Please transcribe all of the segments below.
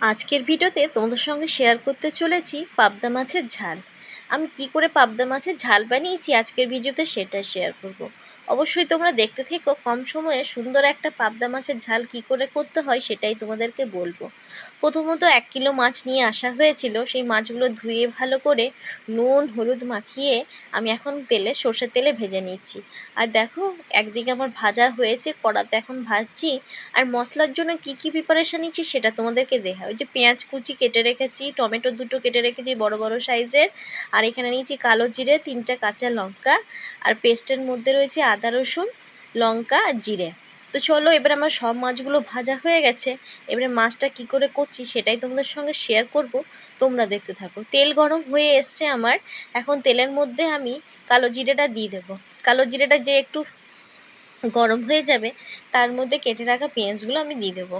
আজকের ভিডিওতে তোমাদের সঙ্গে শেয়ার করতে চলেছি পাবদা মাছের ঝাল আমি কি করে পাবদা মাছের ঝাল বানিয়েছি আজকের ভিডিওতে সেটা শেয়ার করব। অবশ্যই তোমরা দেখতে থেকো, কম সময়ে সুন্দর একটা পাবদা মাছের ঝাল কি করে করতে হয় সেটাই তোমাদেরকে বলব। প্রথমত এক কিলো মাছ নিয়ে আসা হয়েছিল, সেই মাছগুলো ধুয়ে ভালো করে নুন, হলুদ মাখিয়ে আমি এখন তেলে সর্ষের তেলে ভেজে নিচ্ছি। আর দেখো, একদিকে আমার ভাজা হয়েছে, কড়াতে এখন ভাজছি, আর মশলার জন্য কি কি প্রিপারেশান নিচ্ছি সেটা তোমাদেরকে দেখা ওই যে পেঁয়াজ কুচি কেটে রেখেছি, টমেটো দুটো কেটে রেখেছি বড় বড় সাইজের আর এখানে নিয়েছি কালো জিরে, তিনটা কাঁচা লঙ্কা, আর পেস্টের মধ্যে রয়েছে আদা রসুন, লঙ্কা আর জিরে। তো চলো, এবার আমার সব মাছগুলো ভাজা হয়ে গেছে। এবারে মাছটা কি করে করছি সেটাই তোমাদের সঙ্গে শেয়ার করব। তোমরা দেখতে থাকো। তেল গরম হয়ে এসছে আমার। এখন তেলের মধ্যে আমি কালো জিরেটা দিয়ে দেবো। কালো জিরেটা যে একটু গরম হয়ে যাবে, তার মধ্যে কেটে রাখা পেঁয়াজগুলো আমি দিয়ে দেবো।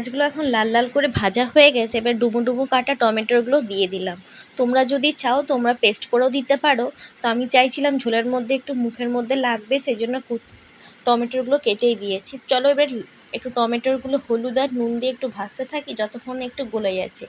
পেঁয়াজগুলো এখন লাল লাল করে ভাজা হয়ে গেছে, এবার ডুবো ডুবো কাটা টমেটোগুলো দিয়ে দিলাম। তোমরা যদি চাও তোমরা পেস্ট করেও দিতে পারো, তো আমি চাইছিলাম ঝোলের মধ্যে একটু মুখের মধ্যে লাগবে সেই জন্য টমেটোগুলো কেটেই দিয়েছি। চলো এবার একটু টমেটোগুলো হলুদ আর নুন দিয়ে একটু ভাজতে থাকি, যতক্ষণ একটু গলে যাচ্ছে।